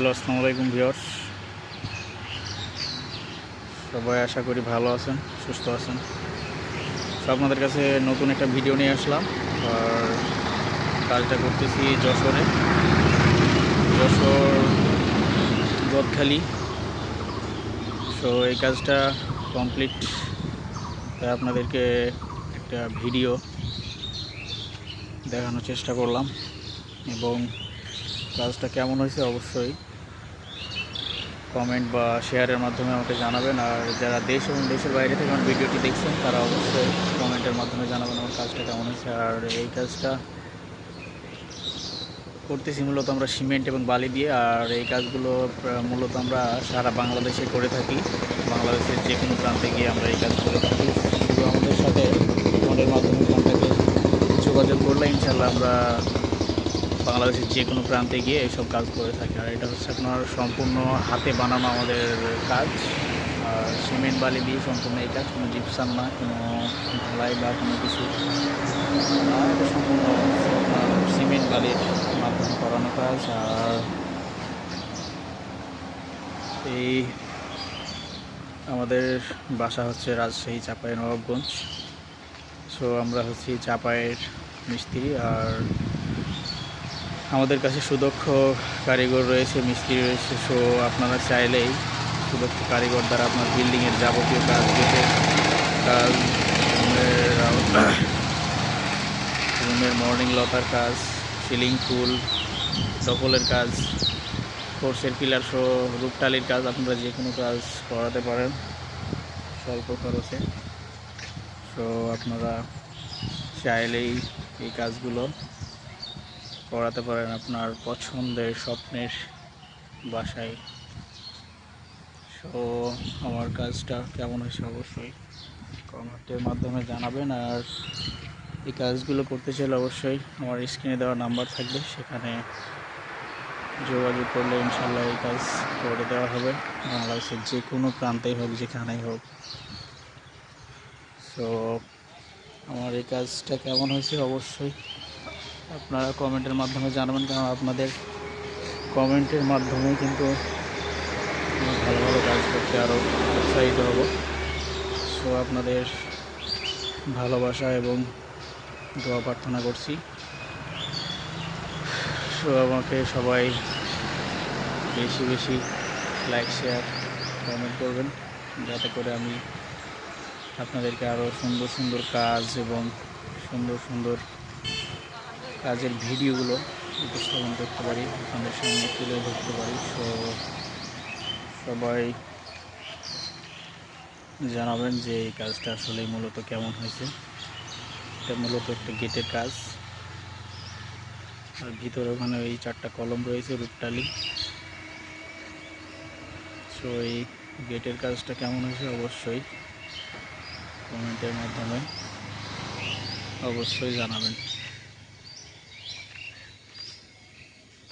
Hello, আসসালামু আলাইকুম viewers. সবাই আশা করি ভালো আছেন, সুস্থ আছেন। তো আপনাদের কাছে নতুন একটা ভিডিও নিয়ে আসলাম, আর কাজটা করতেছি যশোরে। যশোর গদখালি। সো এই কাজটা কমপ্লিট তাই আপনাদেরকে একটা ভিডিও দেখানোর চেষ্টা করলাম, এবং কাজটা কেমন হয়েছে অবশ্যই কমেন্ট বা শেয়ারের মাধ্যমে আমাকে জানাবেন। আর যারা দেশ এবং দেশের বাইরে থেকে আমার ভিডিওটি দেখছেন, তারা অবশ্যই কমেন্টের মাধ্যমে জানাবেন আমার কাজটা কেমন হয়েছে। আর এই কাজটা করতেছি মূলত আমরা সিমেন্ট এবং বালি দিয়ে। আর এই কাজগুলো মূলত আমরা সারা বাংলাদেশে করে থাকি। বাংলাদেশের যে কোনো প্রান্তে গিয়ে আমরা এই কাজ করে। থাকি শুধু আমাদের সাথে ফোনের মাধ্যমে কন্ট্যাক্টে যোগাযোগ করলে ইনশাল্লাহ আমরা বাংলাদেশের যে কোনো প্রান্তে গিয়ে এইসব কাজ করে থাকি। আর এটা হচ্ছে আপনার সম্পূর্ণ হাতে বানানো আমাদের কাজ। আর সিমেন্ট, বালি দিয়ে সম্পূর্ণ এই কাজ। কোনো জিপসাম না, কোনো ঢালাই বা কোনো কিছু। না এটা সম্পূর্ণ সিমেন্ট, বালির মাধ্যমে করানো কাজ। আর এই আমাদের বাসা হচ্ছে রাজশাহী চাপাই নবাবগঞ্জ সো আমরা হচ্ছি চাপায়ের মিস্ত্রি। আর আমাদের কাছে সুদক্ষ কারিগর রয়েছে, মিস্ত্রি রয়েছে, সো আপনারা চাইলেই সুদক্ষ কারিগর দ্বারা আপনার বিল্ডিংয়ের যাবতীয় কাজ গেটের কাজ, রুমের মর্নিং লতার কাজ সিলিং ফুল দখলের কাজ ফোর্সের পিলার সহ রূপটালির কাজ আপনারা যে কোনো কাজ করাতে পারেন, স্বল্প খরচে। সো আপনারা চাইলেই এই কাজগুলো করাতে পারেন আপনার পছন্দের স্বপ্নের বাসায়। সো আমার কাজটা কেমন হয়েছে অবশ্যই কমেন্টের মাধ্যমে জানাবেন। আর এই কাজগুলো করতে চাইলে অবশ্যই আমার স্ক্রিনে দেওয়া নাম্বার থাকবে, সেখানে যোগাযোগ করলে ইনশাল্লাহ এই কাজ করে দেওয়া হবে। বাংলাদেশের যে কোনো প্রান্তেই হোক, যেখানেই হোক। সো আমার এই কাজটা কেমন হয়েছে অবশ্যই আপনারা কমেন্টের মাধ্যমে জানাবেন, কারণ আপনাদের কমেন্টের মাধ্যমে কিন্তু ভালো ভালো কাজ করতে আরও উৎসাহিত হব। সো আপনাদের ভালোবাসা এবং দোয়া প্রার্থনা করছি। সো আমাকে সবাই বেশি বেশি লাইক শেয়ার কমেন্ট করবেন, যাতে করে আমি আপনাদেরকে আরও সুন্দর সুন্দর কাজ এবং সুন্দর সুন্দর কাজের ভিডিওগুলো উপস্থাপন করতে পারি, আপনাদের সামনে তুলে ধরতে পারি। সো, সবাই জানাবেন যে এই কাজটা আসলে মূলত কেমন হয়েছে। এটা মূলত একটা গেটের কাজ। আর ভিতরে ওখানে ওই চারটা কলম রয়েছে, রূপটালি। সো, এই গেটের কাজটা কেমন হয়েছে অবশ্যই কমেন্টের মাধ্যমে অবশ্যই জানাবেন।